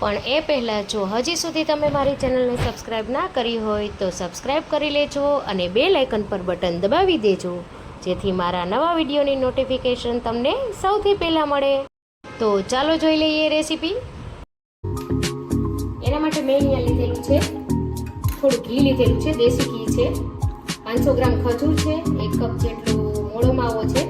પણ એ પહેલાં જો હજી સુધી તમે મારી ચેનલને સબસ્ક્રાઈબ ના કરી હોય તો સબસ્ક્રાઈબ કરી લેજો અને બે લાઇકન પર બટન દબાવી દેજો, જેથી મારા નવા વિડીયોની નોટિફિકેશન તમને સૌથી પહેલાં મળે. તો ચાલો જોઈ લઈએ રેસીપી એના માટે મેં અહીંયા લીધેલું છે, થોડું ઘી લીધેલું છે, દેશી ઘી છે. પાંચસો ગ્રામ ખજૂર છે, એક કપ જેટલું મોળો માવો છે,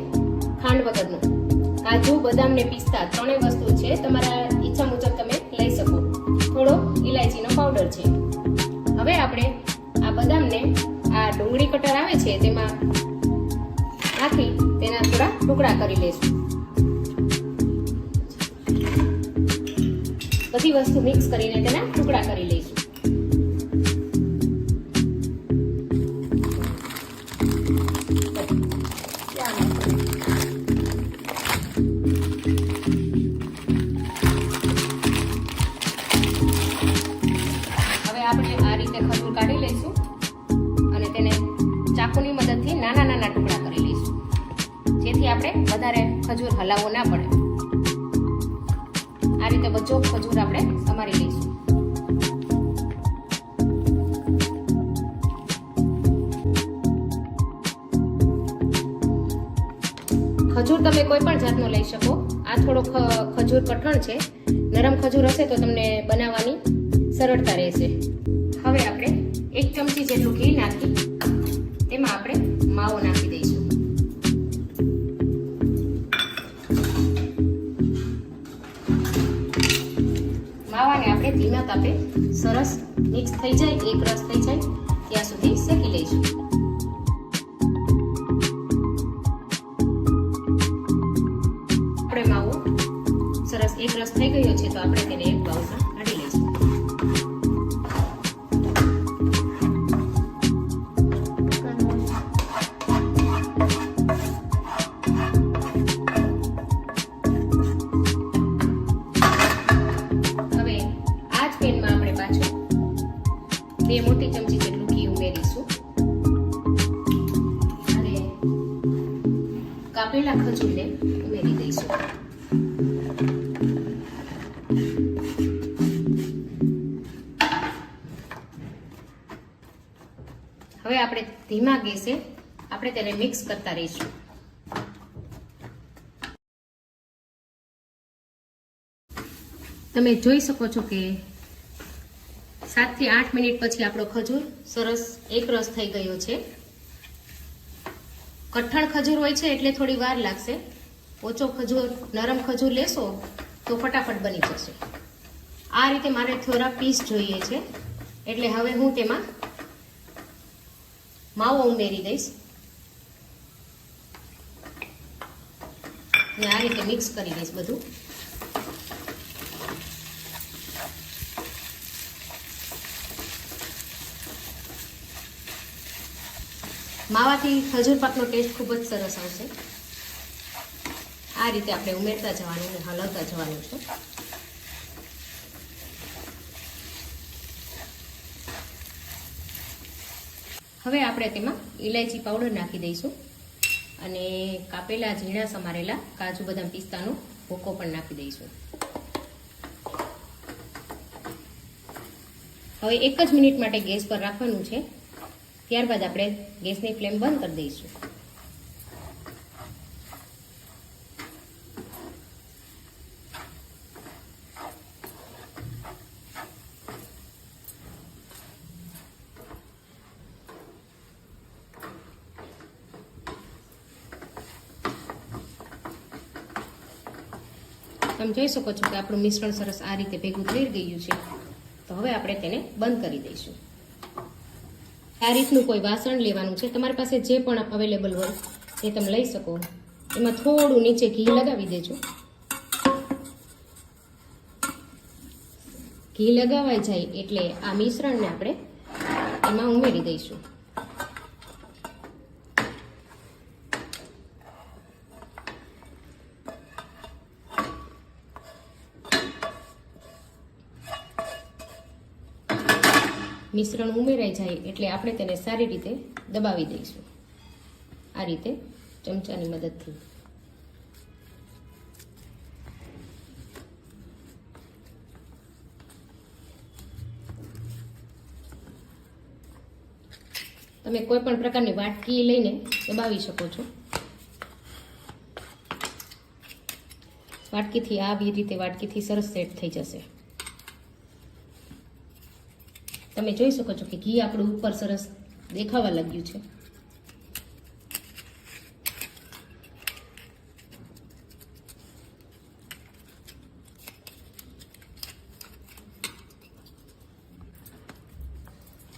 ખાંડ વગરનો. કાજુ બદામ ને પિસ્તા ત્રણેય વસ્તુ છે, તમારા ઈચ્છા મુજબ તમે લઈ શકો. થોડો ઇલાયચીનો પાવડર છે. હવે આપણે આ બદામને આ ડુંગળી કટર આવે છે, તેમાં નાખી, તેના થોડા ટુકડા કરી લઈશું. બધી વસ્તુ મિક્સ કરીને તેના ટુકડા કરી લઈશું. આપણે આ રીતે ખજૂર કાઢી લઈશું અને તેને ચાકુની મદદથી નાના નાના ટુકડા કરી લઈશું. જેથી આપણે વધારે ખજૂર હલાવવો ના પડે. આ રીતે બધો ખજૂર આપણે સમારી લઈશું. ખજૂર તમે કોઈ પણ જાતનો લઈ શકો. આ થોડો ખજૂર કઠણ છે. નરમ ખજૂર હશે તો તમને બનાવવાની સરળતા રહેશે. હવે આપણે એક ચમચી જેટલું ઘી નાખી, તેમાં આપણે માવો નાખી દઈશું. માવાને આપણે ધીમા તાપે સરસ મિક્સ થઈ જાય, એક રસ થઈ જાય, ત્યાં સુધી શેકી લઈશું. આપણે માવો સરસ એક રસ થઈ ગયો છે, તો આપણે તેને કાપેલા ખજૂરને ઉમેરી દઈશું. હવે આપણે ધીમા ગેસે આપણે તેને મિક્સ કરતા રહીશું. તમે જોઈ શકો છો કે સાતથી આઠ મિનિટ પછી આપણો ખજૂર સરસ એક રસ થઈ ગયો છે. કઠણ ખજૂર હોય છે એટલે થોડી વાર લાગશે. ઓછો ખજૂર, નરમ ખજૂર લેશો તો ફટાફટ બની જશે. આ રીતે મારે થોડા પીસ જોઈએ છે. એટલે હવે હું તેમાં માવો ઉમેરી દઈશ. ને આ રીતે મિક્સ કરી દઈશ બધું. માવાથી ખજૂર પાકનો ટેસ્ટ ખૂબ જ સરસ આવશે આ રીતે આપણે ઉમેરતા જવાનું અને હલાવતા જવાનું છે. હવે આપણે તેમાં ઇલાયચી પાવડર નાખી દઈશું અને કાપેલા ઝીણા સમારેલા કાજુ બદામ પિસ્તાનો ભૂકો પણ નાખી દઈશું. હવે એક જ મિનિટ માટે ગેસ પર રાખવાનું છે. ત્યારબાદ આપણે ગેસની ફ્લેમ બંધ કરી દઈશું. તમે જોઈ શકો છો કે આપણું મિશ્રણ સરસ આ રીતે ભેગું થઈ ગયું છે. તો હવે આપણે તેને બંધ કરી દઈશું. આ રીતનું કોઈ વાસણ લેવાનું છે? તમારી પાસે જે પણ અવેલેબલ હોય, એ તમે લઈ શકો. એમાં થોડું નીચે ઘી લગાવી દેજો. ઘી લગાવાઈ જાય એટલે આ મિશ્રણને આપણે એમાં ઉમેરી દઈશું. મિશ્રણ ઉમેરાઈ જાય એટલે આપણે તેને સારી રીતે દબાવી દઈશું. આ રીતે ચમચાની મદદથી. તમે કોઈ પણ પ્રકારની વાટકી લઈને દબાવી શકો છો. વાટકીથી આવી રીતે વાટકીથી સરસ સેટ થઈ જશે. તમે જોઈ શકો છો કે ઘી આપણું ઉપર સરસ દેખાવા લાગ્યું છે.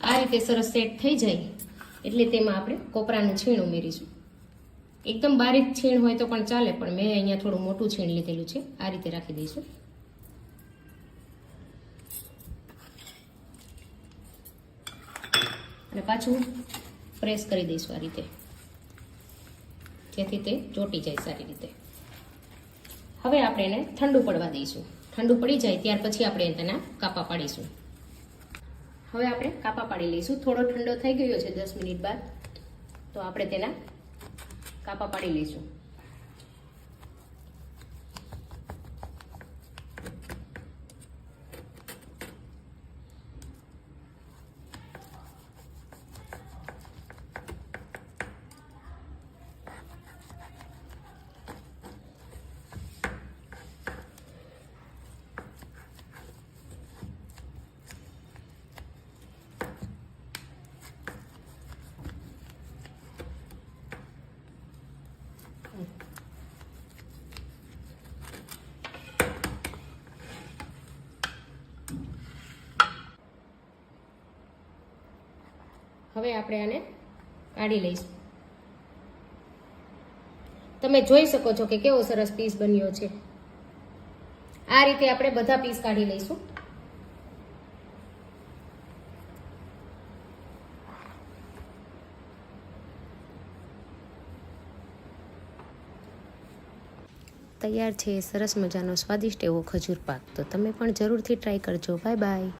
આ રીતે સરસ સેટ થઈ જાય એટલે તેમાં આપણે કોપરાનું છીણ ઉમેરીશું. એકદમ બારીક છીણ હોય તો પણ ચાલે, પણ મેં અહીંયા થોડું મોટું છીણ લીધેલું છે, આ રીતે રાખી દઈશું. પાછું પ્રેસ કરી દઈશું આ રીતે. જેથી તે ચોટી જાય સારી રીતે. હવે આપણે એને ઠંડુ પડવા દઈશું. ઠંડુ પડી જાય ત્યાર પછી આપણે તેના કાપા પાડીશું. હવે આપણે કાપા પાડી લઈશું. થોડો ઠંડો થઈ ગયો છે દસ મિનિટ બાદ. તો આપણે તેના કાપા પાડી લઈશું. હવે આપણે આને કાઢી લઈશું. તમે જોઈ શકો છો કે કેવો સરસ પીસ બન્યો છે. આ રીતે આપણે બધા પીસ કાઢી લઈશું. તૈયાર છે સરસ મજાનો સ્વાદિષ્ટ એવો ખજૂર પાક. તો તમે પણ જરૂરથી ટ્રાય કરજો. Bye bye